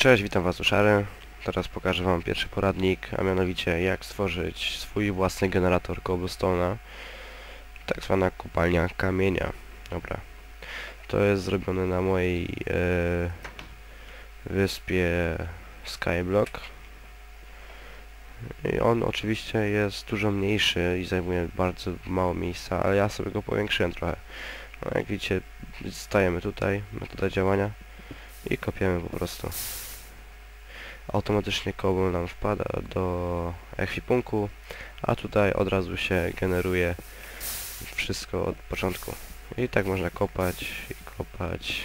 Cześć, witam was u Szary. Teraz pokażę wam pierwszy poradnik, a mianowicie jak stworzyć swój własny generator cobblestone'a. Tak zwana kopalnia kamienia. Dobra. To jest zrobione na mojej e, wyspie Skyblock. I on oczywiście jest dużo mniejszy i zajmuje bardzo mało miejsca, ale ja sobie go powiększyłem trochę. No, jak widzicie, stajemy tutaj, metoda działania i kopiemy po prostu automatycznie kobol nam wpada do ekwipunku, a tutaj od razu się generuje wszystko od początku. I tak można kopać i kopać.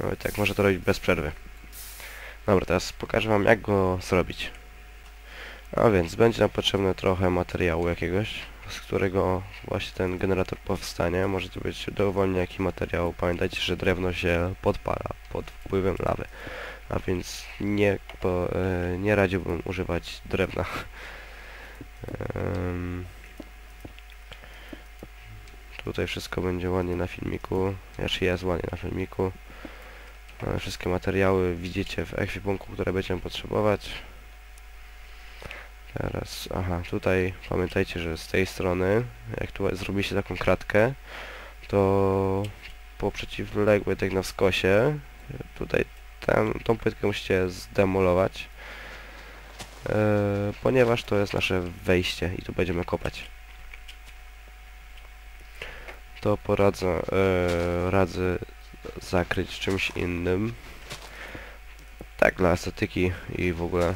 No i tak można to robić bez przerwy. Dobra, teraz pokażę wam jak go zrobić. A więc będzie nam potrzebne trochę materiału jakiegoś, z którego właśnie ten generator powstanie. Może to być dowolnie jaki materiał. Pamiętajcie, że drewno się podpala pod wpływem lawy a więc nie, po, e, nie radziłbym używać drewna. tutaj wszystko będzie ładnie na filmiku, jeszcze jest ładnie na filmiku. Mamy wszystkie materiały widzicie w ekwipunku, które będziemy potrzebować. Teraz, aha, tutaj pamiętajcie, że z tej strony, jak tu zrobiliście taką kratkę, to po przeciwległej tak na wskosie, tutaj ten, tą płytkę musicie zdemolować, yy, ponieważ to jest nasze wejście i tu będziemy kopać. To poradzę, yy, radzę zakryć czymś innym, tak dla estetyki i w ogóle,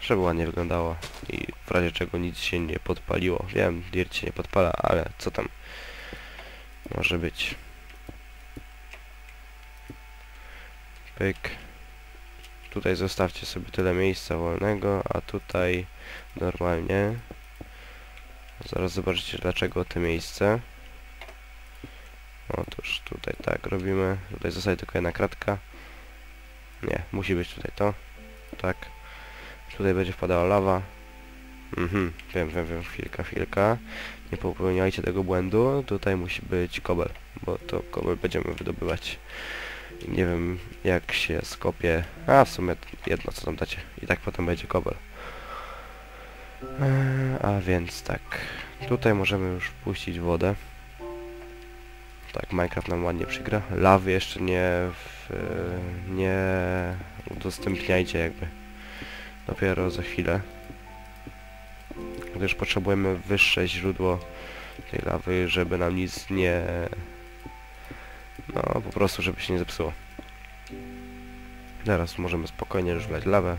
żeby ładnie wyglądało i w razie czego nic się nie podpaliło. Wiem, dirt się nie podpala, ale co tam może być. Pyk. Tutaj zostawcie sobie tyle miejsca wolnego, a tutaj normalnie. Zaraz zobaczycie dlaczego te miejsce. Otóż tutaj tak robimy. Tutaj zostaje tylko jedna kratka. Nie, musi być tutaj to. Tak. Tutaj będzie wpadała lawa. Mhm, wiem, wiem, wiem, chwilka, chwilka. Nie popełniajcie tego błędu. Tutaj musi być kobel, bo to kobel będziemy wydobywać. Nie wiem jak się skopie. A w sumie jedno co tam dacie. I tak potem będzie kobel. Eee, a więc tak. Tutaj możemy już wpuścić wodę. Tak, Minecraft nam ładnie przygra. Lawy jeszcze nie w, nie udostępniajcie jakby. Dopiero za chwilę. Gdyż potrzebujemy wyższe źródło tej lawy, żeby nam nic nie no, po prostu, żeby się nie zepsuło. Teraz możemy spokojnie już wlać lawę.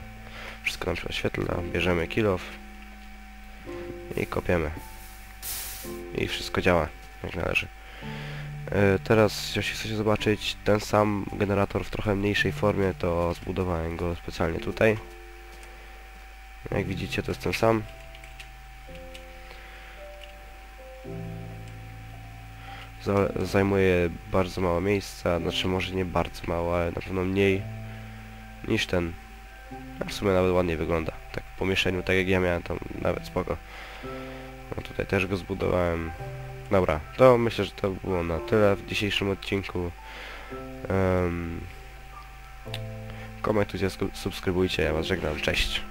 Wszystko nam się oświetla. Bierzemy kilof. I kopiemy. I wszystko działa, jak należy. Yy, teraz, jeśli chcecie zobaczyć ten sam generator w trochę mniejszej formie, to zbudowałem go specjalnie tutaj. Jak widzicie, to jest ten sam. Zajmuje bardzo mało miejsca, znaczy może nie bardzo mało, ale na pewno mniej niż ten. A w sumie nawet ładnie wygląda. Tak w pomieszczeniu, tak jak ja miałem, to nawet spoko. No tutaj też go zbudowałem. Dobra, to myślę, że to było na tyle w dzisiejszym odcinku. Um, komentujcie, subskrybujcie, ja was żegnam, cześć.